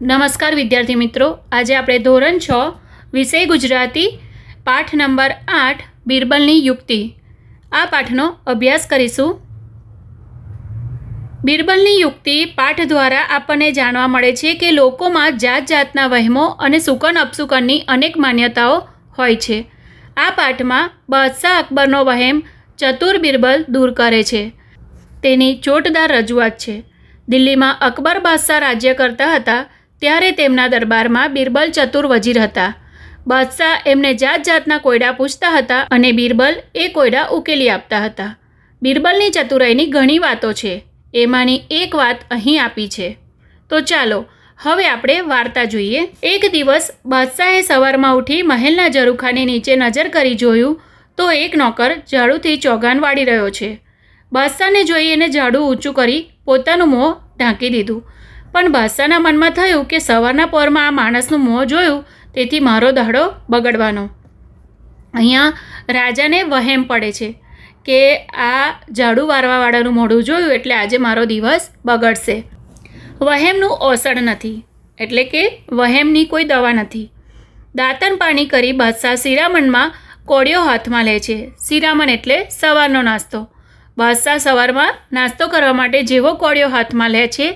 નમસ્કાર વિદ્યાર્થી મિત્રો. આજે આપણે ધોરણ છ, વિષય ગુજરાતી, પાઠ નંબર આઠ, બિરબલની યુક્તિ. આ પાઠનો અભ્યાસ કરીશું. બિરબલની યુક્તિ પાઠ દ્વારા આપણને જાણવા મળે છે કે લોકોમાં જાત જાતના વહેમો અને સુકન અપસુકનની અનેક માન્યતાઓ હોય છે. આ પાઠમાં બાદશાહ અકબરનો વહેમ, ચતુર બિરબલ દૂર કરે છે. તેની ચોટદાર રજૂઆત છે. દિલ્હીમાં અકબર બાદશાહ રાજ્ય કરતા હતા. ત્યારે તેમના દરબારમાં બિરબલ ચતુર વજીર હતા. બાદશાહ એમને જાત જાતના કોયડા પૂછતા હતા અને બિરબલ એ કોયડા ઉકેલી આપતા હતા. બિરબલની ચતુરાઈની ઘણી વાતો છે. એમાંની એક વાત અહીં આપી છે. તો ચાલો, હવે આપણે વાર્તા જોઈએ. એક દિવસ બાદશાહે સવારમાં ઉઠી મહેલના ઝરૂખાની નીચે નજર કરી જોયું તો એક નોકર ઝાડુથી ચોગાન વાળી રહ્યો છે. બાદશાહને જોઈ એને ઝાડુ ઊંચું કરી પોતાનું મોં ઢાંકી દીધું. પણ બાદશાહના મનમાં થયું કે સવારના પોરમાં આ માણસનું મોં જોયું, તેથી મારો દાડો બગડવાનો. અહીંયા રાજાને વહેમ પડે છે કે આ ઝાડુ વારવાવાળાનું મોઢું જોયું એટલે આજે મારો દિવસ બગડશે. વહેમનું ઓસડ નથી, એટલે કે વહેમની કોઈ દવા નથી. દાંતન પાણી કરી બાદશાહ શિરામણમાં કોળિયો હાથમાં લે છે. શિરામણ એટલે સવારનો નાસ્તો. બાદશાહ સવારમાં નાસ્તો કરવા માટે જેવો કોળિયો હાથમાં લે છે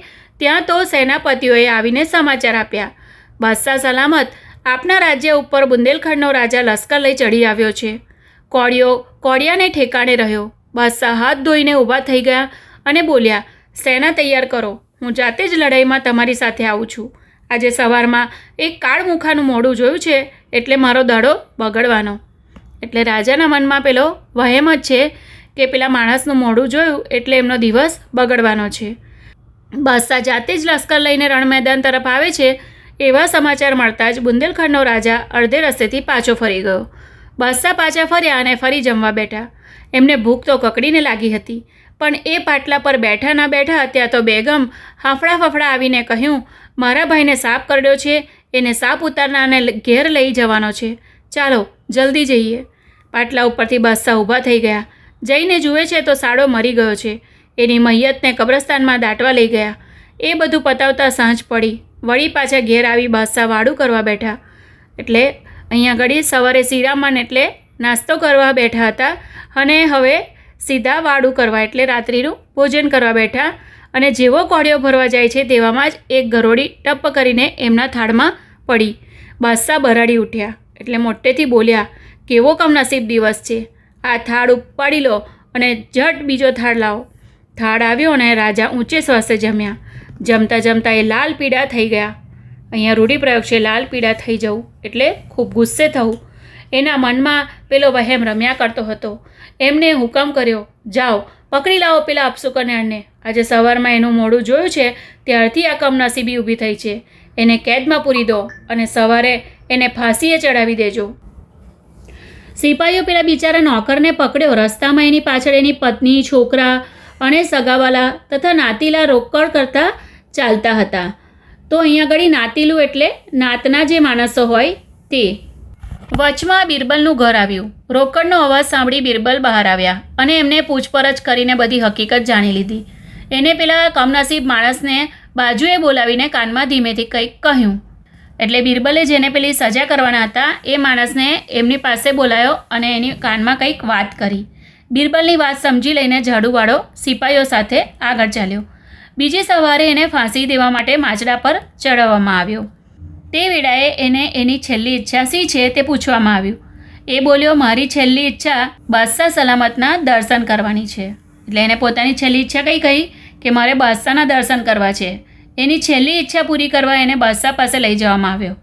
ત્યાં તો સેનાપતિઓએ આવીને સમાચાર આપ્યા. બાદશાહ સલામત આપના રાજ્ય ઉપર બુંદેલખંડનો રાજા લશ્કર લઈ ચડી આવ્યો છે. કોળિયો કોળિયાને ઠેકાણે રહ્યો. બાદશાહ હાથ ધોઈને ઊભા થઈ ગયા અને બોલ્યા, સેના તૈયાર કરો. હું જાતે જ લડાઈમાં તમારી સાથે આવું છું. આજે સવારમાં એક કાળમુખાનું મોઢું જોયું છે એટલે મારો દાડો બગડવાનો. એટલે રાજાના મનમાં પેલો વહેમ જ છે કે પેલા માણસનું મોઢું જોયું એટલે એમનો દિવસ બગડવાનો છે. બાદશાહ જાતે જ લશ્કર લઈને રણ મેદાન તરફ આવે છે, એવા સમાચાર મળતા જ બુંદેલખંડનો રાજા અડધે રસ્તેથી પાછો ફરી ગયો. બાદશાહ પાછા ફર્યા અને ફરી જમવા બેઠા. એમને ભૂખ તો કકડીને લાગી હતી, પણ એ પાટલા પર બેઠા ના બેઠા ત્યાં તો બેગમ હાફડા ફફડા આવીને કહ્યું, મારા ભાઈને સાપ કરડ્યો છે, એને સાપ ઉતારનારને ઘેર લઈ જવાનો છે. ચાલો, જલ્દી જઈએ. પાટલા ઉપરથી બાદશાહ ઊભા થઈ ગયા. જઈને જુએ છે તો સાડો મરી ગયો છે. એની મૈયતને કબ્રસ્તાનમાં દાટવા લઈ ગયા. એ બધું પતાવતા સાંજ પડી. વળી પાછા ઘેર આવી બાદશાહ વાડું કરવા બેઠા. એટલે અહીંયા ઘડી સવારે શિરામણ એટલે નાસ્તો કરવા બેઠા હતા અને હવે સીધા વાડું કરવા એટલે રાત્રિનું ભોજન કરવા બેઠા અને જેવો કોળિયો ભરવા જાય છે તેવામાં જ એક ગરોળી ટપ કરીને એમના થાળમાં પડી. બાદશાહ બરાડી ઉઠ્યા. એટલે મોટેથી બોલ્યા, કેવો કમનસીબ દિવસ છે. આ થાળ ઉપાડી લો અને ઝટ બીજો થાળ લાવો. થાળ આવ્યો અને રાજા ઊંચે શ્વાસે જમ્યા. જમતા જમતા એ લાલ પીળા થઈ ગયા. અહીંયા રૂઢિપ્રયોગ છે, લાલ પીળા થઈ જવું એટલે ખૂબ ગુસ્સે થવું. એના મનમાં પેલો વહેમ રમ્યા કરતો હતો. એમને હુકમ કર્યો, જાઓ, પકડી લાવો પેલા અપસુકન્યાળને આજે સવારમાં એનું મોઢું જોયું છે, ત્યારથી આ કમનસીબી ઊભી થઈ છે. એને કેદમાં પૂરી દો અને સવારે એને ફાંસીએ ચડાવી દેજો. સિપાહીઓ પેલા બિચારા નોકરને પકડ્યો. રસ્તામાં એની પાછળ એની પત્ની, છોકરા અને સગાવાલા તથા નાતીલા રોકડ કરતા ચાલતા હતા. તો અહીંયા આગળ નાતીલું એટલે નાતના જે માણસો હોય તે. વચમાં બિરબલનું ઘર આવ્યું. રોકડનો અવાજ સાંભળી બિરબલ બહાર આવ્યા અને એમને પૂછપરછ કરીને બધી હકીકત જાણી લીધી. એને પેલા કમનસીબ માણસને બાજુએ બોલાવીને કાનમાં ધીમેથી કંઈક કહ્યું. એટલે બિરબલે જેને પેલી સજા કરવાના હતા એ માણસને એમની પાસે બોલાયો અને એની કાનમાં કંઈક વાત કરી. બિરબલની વાત સમજી લઈને ઝાડુવાળો સિપાહીઓ સાથે આગળ ચાલ્યો. બીજી સવારે એને ફાંસી દેવા માટે માચડા પર ચડાવવામાં આવ્યો. તે વેળાએ એને એની છેલ્લી ઈચ્છા શી છે તે પૂછવામાં આવ્યું. એ બોલ્યો, મારી છેલ્લી ઈચ્છા બાદશાહ સલામતના દર્શન કરવાની છે. એટલે એને પોતાની છેલ્લી ઈચ્છા કઈ કહી? કે મારે બાદશાહના દર્શન કરવા છે. એની છેલ્લી ઈચ્છા પૂરી કરવા એને બાદશાહ પાસે લઈ જવામાં આવ્યો.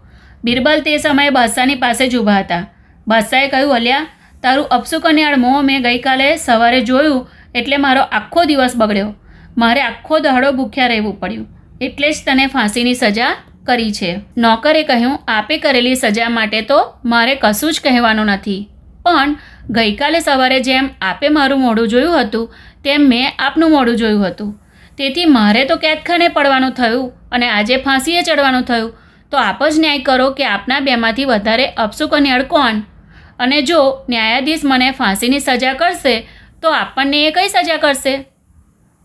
બિરબલ તે સમયે બાદશાહની પાસે જ ઊભા હતા. બાદશાહે કહ્યું, અલ્યા તારું અપસુકન્યાળ મોં મેં ગઈકાલે સવારે જોયું એટલે મારો આખો દિવસ બગડ્યો. મારે આખો દહાડો ભૂખ્યા રહેવું પડ્યું. એટલે જ તને ફાંસીની સજા કરી છે. નોકરે કહ્યું, આપે કરેલી સજા માટે તો મારે કશું જ કહેવાનું નથી. પણ ગઈકાલે સવારે જેમ આપે મારું મોઢું જોયું હતું, તેમ મેં આપનું મોઢું જોયું હતું. તેથી મારે તો કેદખાને પડવાનું થયું અને આજે ફાંસીએ ચડવાનું થયું. તો આપ જ ન્યાય કરો કે આપના બેમાંથી વધારે અપસુકન્યાળ કોણ અને જો ન્યાયાધીશ મને ફાંસીની સજા કરશે, તો આપણને એ કઈ સજા કરશે?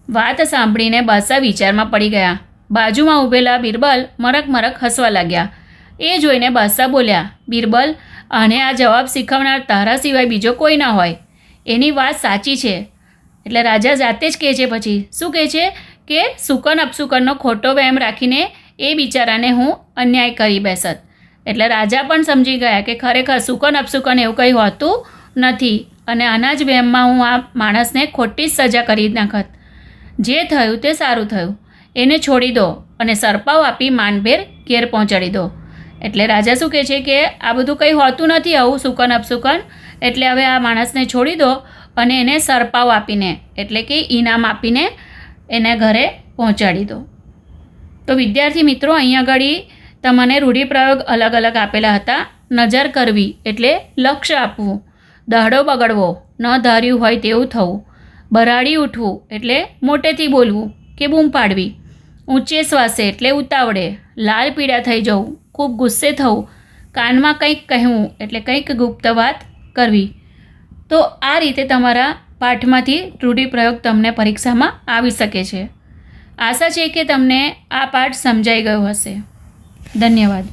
વાત સાંભળીને બાદશાહ વિચારમાં પડી ગયા. બાજુમાં ઊભેલા બિરબલ મરક મરક હસવા લાગ્યા. એ જોઈને બાદશાહ બોલ્યા, બિરબલ, આને આ જવાબ શીખવનાર તારા સિવાય બીજો કોઈ ના હોય. એની વાત સાચી છે. એટલે રાજા જાતે જ કહે છે પછી. શું કહે છે? કે સુકન અપસુકનનો ખોટો વહેમ રાખીને એ બિચારાને હું અન્યાય કરી બેસત. એટલે રાજા પણ સમજી ગયા કે ખરેખર સુકન અપસુકન એવું કંઈ હોતું નથી અને આના જ વહેમમાં હું આ માણસને ખોટી જ સજા કરી નાખત. જે થયું તે સારું થયું. એને છોડી દો અને સરપાવ આપી માનભેર ઘેર પહોંચાડી દો. એટલે રાજા શું કહે છે કે આ બધું કંઈ હોતું નથી આવું સુકન અપસુકન. એટલે હવે આ માણસને છોડી દો અને એને સરપાવ આપીને, એટલે કે ઇનામ આપીને એને ઘરે પહોંચાડી દો. તો વિદ્યાર્થી મિત્રો, અહીં આગળ તમને રૂઢિપ્રયોગ અલગ અલગ આપેલા હતા. નજર કરવી એટલે લક્ષ્ય આપવું. દહડો બગડવો, ન ધાર્યું હોય તેવું થવું. બરાડી ઉઠવું એટલે મોટેથી બોલવું કે બૂમ પાડવી. ઊંચે શ્વાસે એટલે ઉતાવળે. લાલ પીળા થઈ જવું, ખૂબ ગુસ્સે થવું. કાનમાં કંઈક કહેવું એટલે કંઈક ગુપ્ત વાત કરવી. તો આ રીતે તમારા પાઠમાંથી રૂઢિપ્રયોગ તમને પરીક્ષામાં આવી શકે છે. આશા છે કે તમને આ પાઠ સમજાઈ ગયો હશે. ધન્યવાદ